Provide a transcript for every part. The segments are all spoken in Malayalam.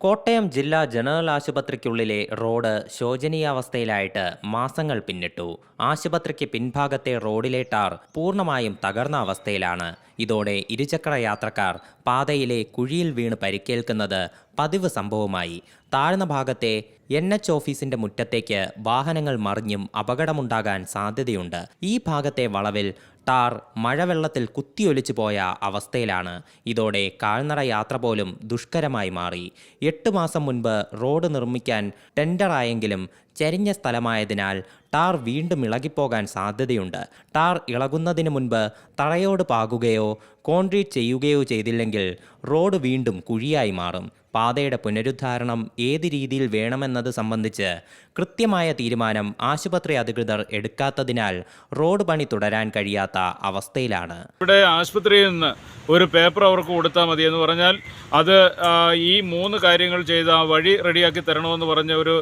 കോട്ടയം ജില്ലാ ജനറൽ ആശുപത്രിക്കുള്ളിലെ റോഡ് ശോചനീയാവസ്ഥയിലായിട്ട് മാസങ്ങൾ പിന്നിട്ടു. ആശുപത്രിക്ക് പിൻഭാഗത്തെ റോഡിലെ ടാർ പൂർണമായും തകർന്ന അവസ്ഥയിലാണ്. ഇതോടെ ഇരുചക്ര യാത്രക്കാർ പാതയിലെ കുഴിയിൽ വീണ് പരിക്കേൽക്കുന്നത് പതിവ് സംഭവമായി. താഴ്ന്ന ഭാഗത്തെ എൻ എച്ച് ഓഫീസിന്റെ മുറ്റത്തേക്ക് വാഹനങ്ങൾ മറിഞ്ഞും അപകടമുണ്ടാകാൻ സാധ്യതയുണ്ട്. ഈ ഭാഗത്തെ വളവിൽ ടാർ മഴവെള്ളത്തിൽ കുത്തിയൊലിച്ചു പോയ അവസ്ഥയിലാണ്. ഇതോടെ കാൽനട യാത്ര പോലും ദുഷ്കരമായി മാറി. എട്ട് മാസം മുൻപ് റോഡ് നിർമ്മിക്കാൻ ടെൻഡറായെങ്കിലും ചരിഞ്ഞ സ്ഥലമായതിനാൽ ടാർ വീണ്ടും ഇളകിപ്പോകാൻ സാധ്യതയുണ്ട്. ടാർ ഇളകുന്നതിന് മുൻപ് തറയോട് പാകുകയോ കോൺക്രീറ്റ് ചെയ്യുകയോ ചെയ്തില്ലെങ്കിൽ റോഡ് വീണ്ടും കുഴിയായി മാറും. പാതയുടെ പുനരുദ്ധാരണം ഏത് രീതിയിൽ വേണമെന്നത് സംബന്ധിച്ച് കൃത്യമായ തീരുമാനം ആശുപത്രി അധികൃതർ എടുക്കാത്തതിനാൽ റോഡ് പണി തുടരാൻ കഴിയാത്ത അവസ്ഥയിലാണ്. ഇവിടെ ആശുപത്രിയിൽ നിന്ന് ഒരു പേപ്പർ അവർക്ക് കൊടുത്താൽ മതി എന്ന് പറഞ്ഞാൽ അത് ഈ മൂന്ന് കാര്യങ്ങൾ ചെയ്ത് ആ വഴി റെഡിയാക്കി തരണമെന്ന് പറഞ്ഞ ഒരു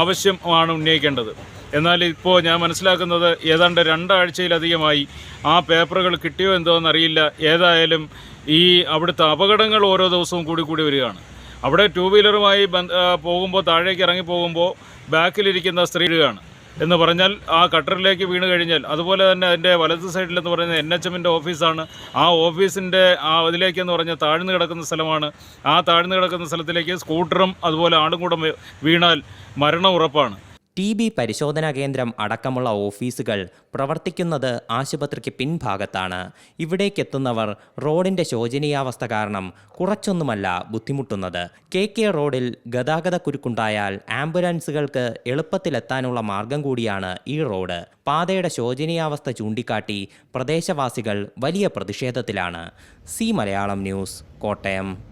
ആവശ്യമാണ് ഉന്നയിക്കേണ്ടത്. എന്നാൽ ഇപ്പോൾ ഞാൻ മനസ്സിലാക്കുന്നത് ഏതാണ്ട് രണ്ടാഴ്ചയിലധികമായി ആ പേപ്പറുകൾ കിട്ടിയോ എന്തോ എന്നറിയില്ല. ഏതായാലും ഈ അവിടുത്തെ അപകടങ്ങൾ ഓരോ ദിവസവും കൂടി കൂടി വരികയാണ്. അവിടെ ടു വീലറുമായി പോകുമ്പോൾ താഴേക്ക് ഇറങ്ങി പോകുമ്പോൾ ബാക്കിലിരിക്കുന്ന സ്ത്രീകളാണ്. എന്ന് പറഞ്ഞാൽ ആ കട്ടറിലേക്ക് വീണ് കഴിഞ്ഞാൽ അതുപോലെ തന്നെ അതിന്റെ വലത് സൈഡിലെന്ന് പറയുന്നത് എൻ എച്ച് എമ്മിന്റെ ഓഫീസാണ്. ആ ഓഫീസിന്റെ ആ അതിലേക്കെന്ന് പറഞ്ഞാൽ താഴ്ന്നു കിടക്കുന്ന സ്ഥലമാണ്. ആ താഴ്ന്നു കിടക്കുന്ന സ്ഥലത്തിലേക്ക് സ്കൂട്ടറും അതുപോലെ ആളും കൂടെ വീണാൽ മരണം ഉറപ്പാണ്. ടി ബി പരിശോധനാ കേന്ദ്രം അടക്കമുള്ള ഓഫീസുകൾ പ്രവർത്തിക്കുന്നത് ആശുപത്രിക്ക് പിൻഭാഗത്താണ്. ഇവിടേക്കെത്തുന്നവർ റോഡിന്റെ ശോചനീയാവസ്ഥ കാരണം കുറച്ചൊന്നുമല്ല ബുദ്ധിമുട്ടുന്നത്. കെ കെ റോഡിൽ ഗതാഗത കുരുക്കുണ്ടായാൽ ആംബുലൻസുകൾക്ക് എളുപ്പത്തിലെത്താനുള്ള മാർഗം കൂടിയാണ് ഈ റോഡ്. പാതയുടെ ശോചനീയാവസ്ഥ ചൂണ്ടിക്കാട്ടി പ്രദേശവാസികൾ വലിയ പ്രതിഷേധത്തിലാണ്. C Malayalam news Kottayam.